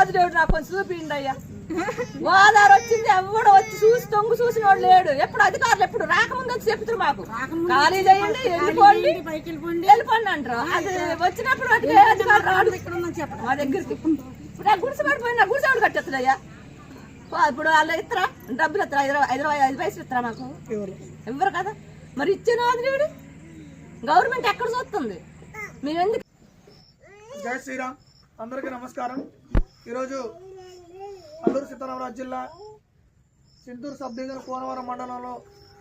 ఆదిరేవుడు నాకు కొంచెం చూపిండి అయ్యా గోదావరి వచ్చింది ఎవడు వచ్చి చూసి తొంగు చూసిన వాడు లేడు. ఎప్పుడు అధికారులు ఎప్పుడు రాకముందు వచ్చి చెప్తారు మాకు. ఖాళీ చేయండి వెళ్ళిపోండి. వెళ్ళిపోండి. అంటారు. అది వచ్చినప్పుడు అధికారులు రాడు. మా దగ్గరికి ఇప్పుడు నాకు గుడిసె పడిపోయిన గుడిసె ఎవడు కట్టేస్తుందయ్యా ఇప్పుడు వాళ్ళు ఇస్తారా డబ్బులు ఇస్తారా ఐదు ఐదు ఐదు పైసలు ఇస్తారా మాకు? ఇవ్వరు కదా? మరి ఇచ్చిన ఆదిరేవుడు గవర్నమెంట్ ఎక్కడ చూస్తుంది? మీరు ఎందుకు జై శ్రీరామ్. అందరికీ నమస్కారం. ఈరోజు అల్లూరు సీతారామరాజు జిల్లా చింతూరు సబ్ డివిజన్ కోనవరం మండలంలో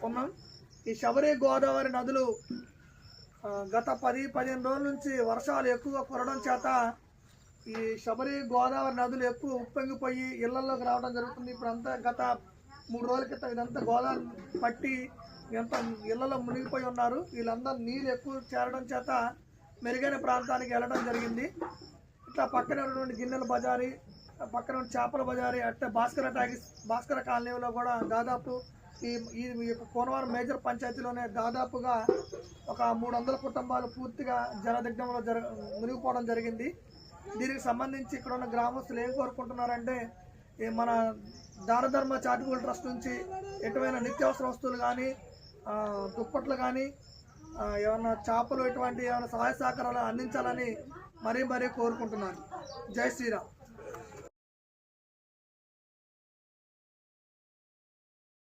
ఉన్నాం. ఈ శబరి గోదావరి నదులు గత పది పదిహేను రోజుల నుంచి వర్షాలు ఎక్కువగా కురడం చేత ఈ శబరి గోదావరి నదులు ఎక్కువ ఉప్పొంగిపోయి ఇళ్ళలోకి రావడం జరుగుతుంది. ఇప్పుడంతా గత మూడు రోజుల క్రితం ఇదంతా గోదావరి పట్టి ఎంత ఇళ్ళలో మునిగిపోయి ఉన్నారు. వీళ్ళందరూ నీళ్ళు ఎక్కువ చేరడం చేత మెరుగైన ప్రాంతానికి వెళ్ళడం జరిగింది. ఇట్లా పక్కన ఉన్నటువంటి గిన్నెల బజారి పక్కన ఉన్న చేపల బజారి అట్టే భాస్కర టాకీస్ భాస్కర కాలనీలో కూడా దాదాపు ఈ ఈ యొక్క కోనవరం మేజర్ పంచాయతీలోనే దాదాపుగా ఒక మూడు వందల కుటుంబాలు పూర్తిగా జలదిగ్ధంలో జరగ మునిగిపోవడం జరిగింది. దీనికి సంబంధించి ఇక్కడ ఉన్న గ్రామస్తులు ఏం కోరుకుంటున్నారంటే ఈ మన దానధర్మ చారిటబుల్ ట్రస్ట్ నుంచి ఎటువైనా నిత్యావసర వస్తువులు కానీ దుప్పట్లు కానీ ఏమన్నా చేపలు ఇటువంటి ఏమైనా సహాయ సహకారాలు అందించాలని మరీ మరీ కోరుకుంటున్నాను. జై శ్రీరామ్.